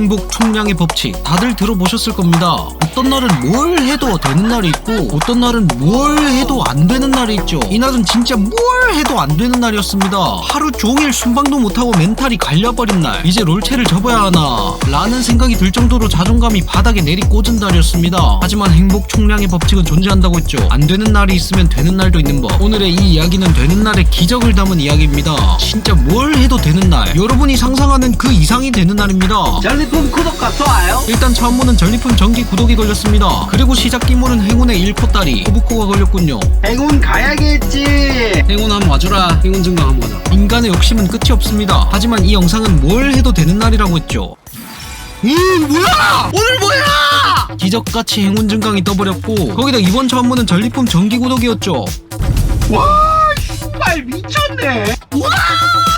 행복 총량의 법칙 다들 들어보셨을 겁니다. 어떤 날은 뭘 해도 되는 날이 있고 어떤 날은 뭘 해도 안 되는 날이 있죠. 이날은 진짜 뭘 해도 안 되는 날이었습니다. 하루 종일 순방도 못하고 멘탈이 갈려버린 날. 이제 롤체를 접어야 하나 라는 생각이 들 정도로 자존감이 바닥에 내리꽂은 날이었습니다. 하지만 행복 총량의 법칙은 존재한다고 했죠. 안 되는 날이 있으면 되는 날도 있는 법. 오늘의 이 이야기는 되는 날의 기적을 담은 이야기입니다. 진짜 뭘 해도 되는 날. 여러분이 상상하는 그 이상이 되는 날입니다. 전리품 구독과 좋아요 일단 처음으로는 전리품 정기 구독이 걸렸습니다. 그리고 시작 기물은 행운의 1코다리 코브코가 걸렸군요. 행운 가야겠지 행운 한번 와주라. 행운 증강 한번 보자. 인간의 욕심은 끝이 없습니다. 하지만 이 영상은 뭘 해도 되는 날이라고 했죠. 이 뭐야? 오늘 뭐야? 기적같이 행운 증강이 떠버렸고 거기다 이번 처음문은 전리품 정기 구독이었죠. 와 씨발 미쳤네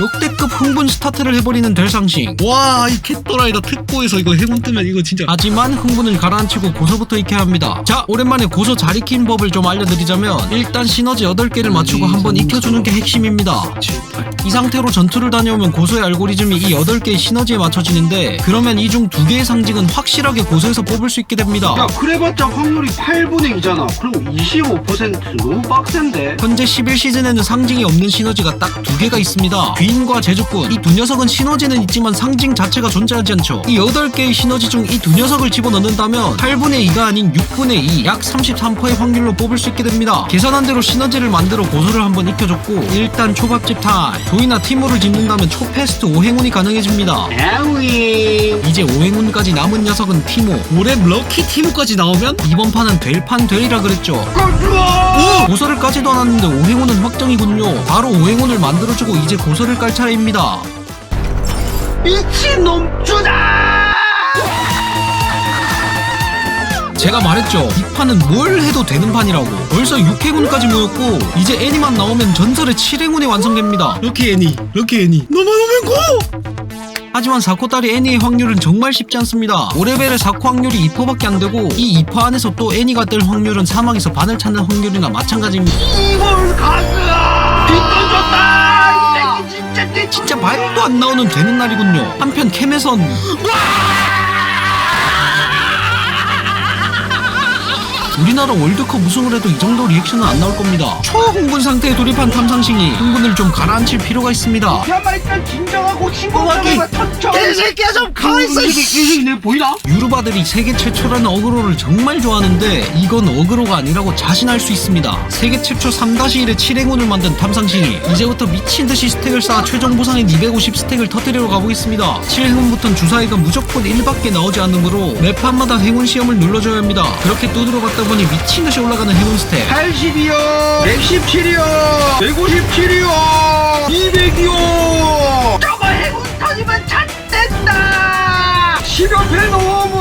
역대급 흥분 스타트를 해버리는 델상싱. 와, 이 캣도라이다 특보에서 이거 행운 뜨면 이거 진짜. 하지만 흥분을 가라앉히고 고소부터 익혀야 합니다. 자, 오랜만에 고소 잘 익힌 법을 좀 알려드리자면 일단 시너지 8개를 맞추고 한번 익혀주는 게 핵심입니다. 7, 8. 이 상태로 전투를 다녀오면 고소의 알고리즘이 이 8개의 시너지에 맞춰지는데 그러면 이 중 2개의 상징은 확실하게 고소에서 뽑을 수 있게 됩니다. 야 그래봤자 확률이 8분의 2잖아 그럼 25% 너무 빡센데 현재 11시즌에는 상징이 없는 시너지가 딱두 개가 있습니다. 귀인과 제주꾼. 이 두 녀석은 시너지는 있지만 상징 자체가 존재하지 않죠. 이 8개의 시너지 중 이 두 녀석을 집어넣는다면 8분의 2가 아닌 6분의 2, 약 33%의 확률로 뽑을 수 있게 됩니다. 계산한 대로 시너지를 만들어 고소를 한번 익혀줬고 일단 초밥집 타임. 조이나 티모를 집는다면 초패스트 5행운이 가능해집니다. 야윙 이제 5행운까지 남은 녀석은 티모. 올해 럭키 티모까지 나오면 이번 판은 될판 되리라 그랬죠. 고소를 까지도 않았는데 5행운은 확정이군요. 바로 5행운을 만들어주고 이제 고소를 깔 차례입니다. 미친놈 주다 제가 말했죠. 이 판은 뭘 해도 되는 판이라고. 벌써 6행운까지 모였고 이제 애니만 나오면 전설의 7행운이 완성됩니다. 럭키 애니, 럭키 애니. 너만 오면 고! 하지만 4코 딸이 애니의 확률은 정말 쉽지 않습니다. 5레벨의 4코 확률이 2%밖에 안 되고 이 2% 안에서 또 애니가 뜰 확률은 사막에서 반을 찾는 확률이나 마찬가지입니다. 이걸 가스아 뒷돈 줬다 이 새끼 진짜 내 진짜 말도 안 나오는 되는 날이군요. 한편 캠에선 우리나라 월드컵 우승을 해도 이 정도 리액션은 안 나올 겁니다. 초흥분 상태에 돌입한 탐상싱이 흥분을 좀 가라앉힐 필요가 있습니다. 야말 일단 진정하고. 신고하기만 천천히 이 새끼야 좀 가만있어, 이 새끼 이 새끼 내 보이나? 유루바들이 세계 최초라는 어그로를 정말 좋아하는데 이건 어그로가 아니라고 자신할 수 있습니다. 세계 최초 3-1의 7행운을 만든 탐상싱이 이제부터 미친듯이 스택을 쌓아 최종 보상인 250 스택을 터뜨리러 가보겠습니다. 7행운부터는 주사위가 무조건 1밖에 나오지 않으므로 매 판마다 행운 시험을 눌러줘야 합니다. 그렇게 두드려 갔다 보니 미친 듯이 올라가는 행운 스택 80이요. 117이요. 157이요. 200이요. 저거 해군 터지면 잣 된다. 10여 배 너무 아파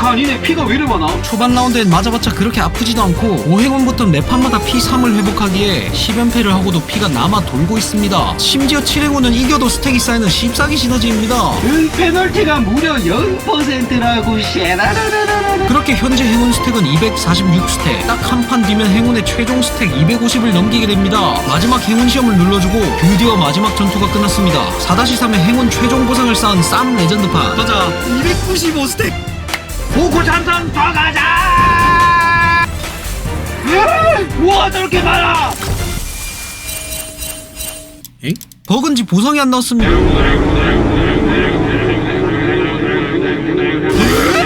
간이네 피가 왜 이리 많아? 초반 라운드엔 맞아봤자 그렇게 아프지도 않고 5회군부터 매판마다 피 3을 회복하기에 10연패를 하고도 피가 남아 돌고 있습니다. 심지어 7회군은 이겨도 스택이 쌓이는 씹사기 시너지입니다. 은 페널티가 무려 0%라고 쉐라라라라라 그렇게 현재 행운 스택은 246스택 딱 한 판 뒤면 행운의 최종 스택 250을 넘기게 됩니다 마지막 행운 시험을 눌러주고 드디어 마지막 전투가 끝났습니다 4-3의 행운 최종 보상을 쌓은 쌈 레전드판 가자. 295 스택. 잠깐 더 가자! 으아, 저렇게 많아! 엥? 버그인지 보상이 안 나왔습니다.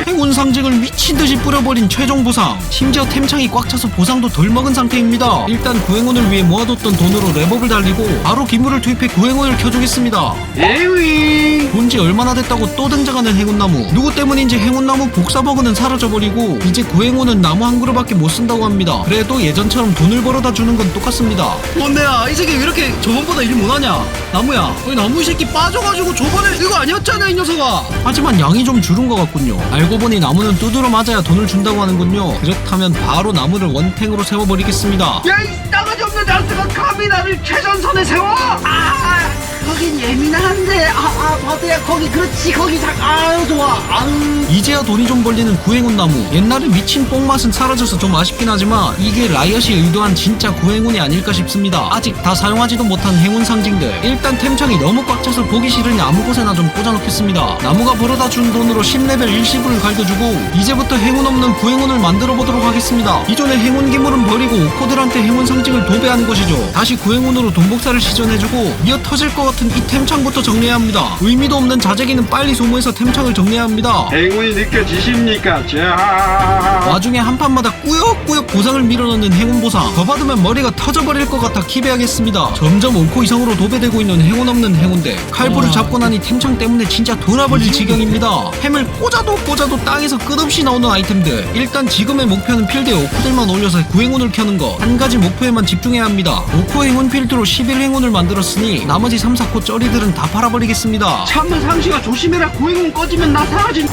행운 상징을 미친듯이 뿌려버린 최종 보상. 심지어 템창이 꽉 차서 보상도 덜 먹은 상태입니다. 일단 구행운을 위해 모아뒀던 돈으로 랩업을 달리고 바로 기물을 투입해 구행운을 켜주겠습니다. 에윙 본지 얼마나 됐다고 또 등장하는 행운나무. 누구 때문인지 행운나무 복사버그는 사라져버리고 이제 구행운은 나무 한 그루밖에 못 쓴다고 합니다. 그래도 예전처럼 돈을 벌어다 주는 건 똑같습니다. 뭔데야, 이 새끼 왜 이렇게 저번보다 일 못하냐? 나무야, 이 나무 이 새끼 빠져가지고 저번에 이거 아니었잖아, 이 녀석아. 하지만 양이 좀 줄은 것 같군요. 알고 보니 나무는 두드러 맞 아야 돈을 준다고 하는군요. 그렇다면 바로 나무를 원탱으로 세워버리겠습니다. 야이 싸가지 없는 자스가 감히 나를 최전선에 세워? 아 거긴 예민한데 아, 아 버드야 거기 그렇지 거기 작 아유 좋아. 아유. 이제야 돈이 좀 벌리는 구행운 나무. 옛날에 미친 뽕맛은 사라져서 좀 아쉽긴 하지만 이게 라이엇이 의도한 진짜 구행운이 아닐까 싶습니다. 아직 다 사용하지도 못한 행운 상징들. 일단 템창이 너무 꽉 차서 보기 싫으니 아무 곳에나 좀 꽂아놓겠습니다. 나무가 벌어다 준 돈으로 10레벨 일시불을 갈겨주고 이제부터 행운 없는 구행운을 만들어 보도록 하겠습니다. 이전에 행운 기물은 버리고 오코들한테 행운 상징을 도배하는 것이죠. 다시 구행운으로 돈복사를 시전해주고 이어 터질 것 같은 이 템창부터 정리해야 합니다. 의미도 없는 자재기는 빨리 소모해서 템창을 정리해야 합니다. 행운이 느껴지십니까 자 와중에 한 판마다 꾸역꾸역 보상을 밀어넣는 행운 보상. 더 받으면 머리가 터져버릴 것 같아 기대하겠습니다. 점점 옳고 이성으로 도배되고 있는 행운 없는 행운대. 칼부를 잡고 나니 템창 때문에 진짜 돌아버릴 지경입니다. 햄을 꽂아도 꽂아도 땅에서 끝없이 나오는 아이템들. 일단 지금의 목표는 필드에 오코들만 올려서 구행운을 켜는 거 한 가지 목표에만 집중해야 합니다. 오코 행운 필드로 11행운을 만들었으니 나머지 3, 4코 쩌리들은 다 팔아버리겠습니다 참는 상시가 조심해라 구행운 꺼지면 나 사라진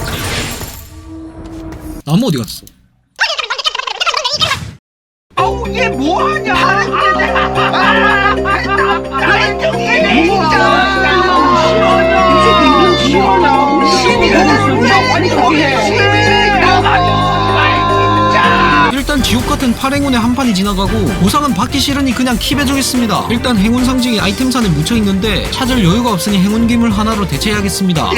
나무 어디 갔어? 일단 지옥 같은 팔행운의 한 판이 지나가고 보상은 받기 싫으니 그냥 킵해주겠습니다. 일단 행운 상징이 아이템산에 묻혀 있는데 찾을 여유가 없으니 행운 기물 하나로 대체해야겠습니다.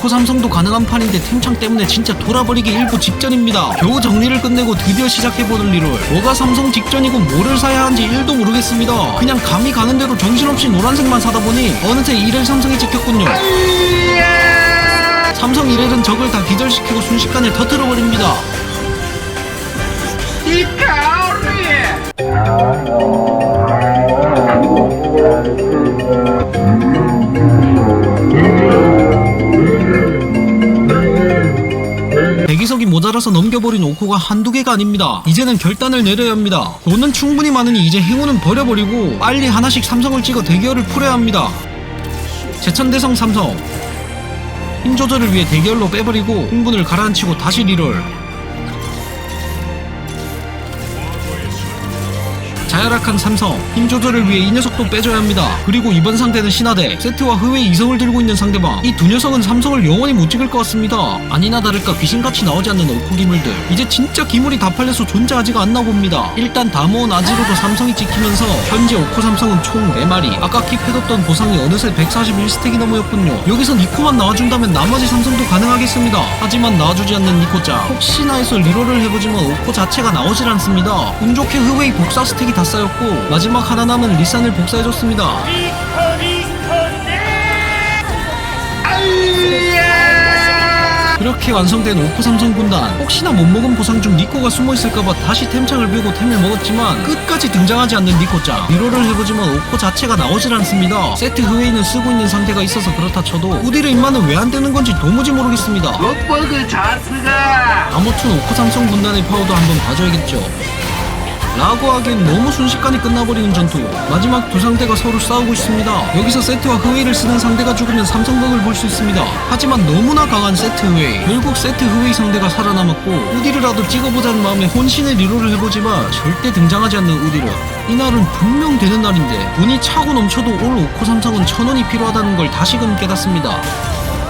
올 5코 삼성도 가능한 판인데 템창 때문에 진짜 돌아버리기 일부 직전입니다. 겨우 정리를 끝내고 드디어 시작해보는 리롤. 뭐가 삼성 직전이고 뭐를 사야 하는지 1도 모르겠습니다. 그냥 감이 가는 대로 정신없이 노란색만 사다 보니 어느새 1일 삼성이 찍혔군요. 삼성 1일은 적을 다 기절시키고 순식간에 터트려버립니다. 이카리 대기석이 모자라서 넘겨버린 오코가 한두 개가 아닙니다. 이제는 결단을 내려야 합니다. 돈은 충분히 많으니 이제 행운은 버려버리고 빨리 하나씩 삼성을 찍어 대결을 풀어야 합니다. 제천대성 삼성 힘 조절을 위해 대결로 빼버리고 흥분을 가라앉히고 다시 리롤 자야락한 삼성 힘 조절을 위해 이 녀석도 빼줘야 합니다. 그리고 이번 상대는 신하대 세트와 흐웨이 이성을 들고 있는 상대방. 이 두 녀석은 삼성을 영원히 못 찍을 것 같습니다. 아니나 다를까 귀신같이 나오지 않는 오코 기물들. 이제 진짜 기물이 다 팔려서 존재하지가 않나 봅니다. 일단 다 모은 아지로도 삼성이 찍히면서 현재 오코 삼성은 총 4마리. 아까 킵해뒀던 보상이 어느새 141스택이나 모였군요. 여기선 이코만 나와준다면 나머지 삼성도 가능하겠습니다. 하지만 나와주지 않는 니코짱. 혹시나 해서 리롤을 해보지만 오코 자체가 나오질 않습니다. 운 좋게 흐웨이 복사 스택이 다 쌓였고 마지막 하나 남은 리산을 복사해줬습니다. 그렇게 완성된 오코 삼성 군단. 혹시나 못 먹은 보상 중 니코가 숨어 있을까봐 다시 템창을 빼고 템을 먹었지만 끝까지 등장하지 않는 니코짱. 리롤을 해보지만 오코 자체가 나오질 않습니다. 세트 흐웨이는 쓰고 있는 상태가 있어서 그렇다 쳐도 우디르 인마는 왜안 되는 건지 도무지 모르겠습니다. 롯버그 자스가! 아무튼 오코 삼성 군단의 파워도 한번 봐줘야겠죠. 라고 하기엔 너무 순식간에 끝나버리는 전투. 마지막 두 상대가 서로 싸우고 있습니다. 여기서 세트와 흐웨이를 쓰는 상대가 죽으면 삼성각을 볼 수 있습니다. 하지만 너무나 강한 세트 흐웨이. 결국 세트 흐웨이 상대가 살아남았고 우디르라도 찍어보자는 마음에 혼신의 리롤을 해보지만 절대 등장하지 않는 우디르. 이날은 분명 되는 날인데 운이 차고 넘쳐도 올 오코 삼성은 천원이 필요하다는 걸 다시금 깨닫습니다.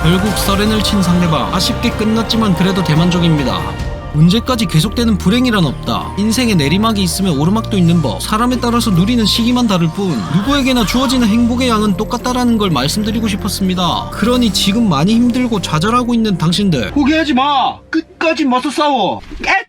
결국 서렌을 친 상대방 아쉽게 끝났지만 그래도 대만족입니다. 언제까지 계속되는 불행이란 없다. 인생에 내리막이 있으면 오르막도 있는 법. 사람에 따라서 누리는 시기만 다를 뿐 누구에게나 주어지는 행복의 양은 똑같다라는 걸 말씀드리고 싶었습니다. 그러니 지금 많이 힘들고 좌절하고 있는 당신들 포기하지 마 끝까지 맞서 싸워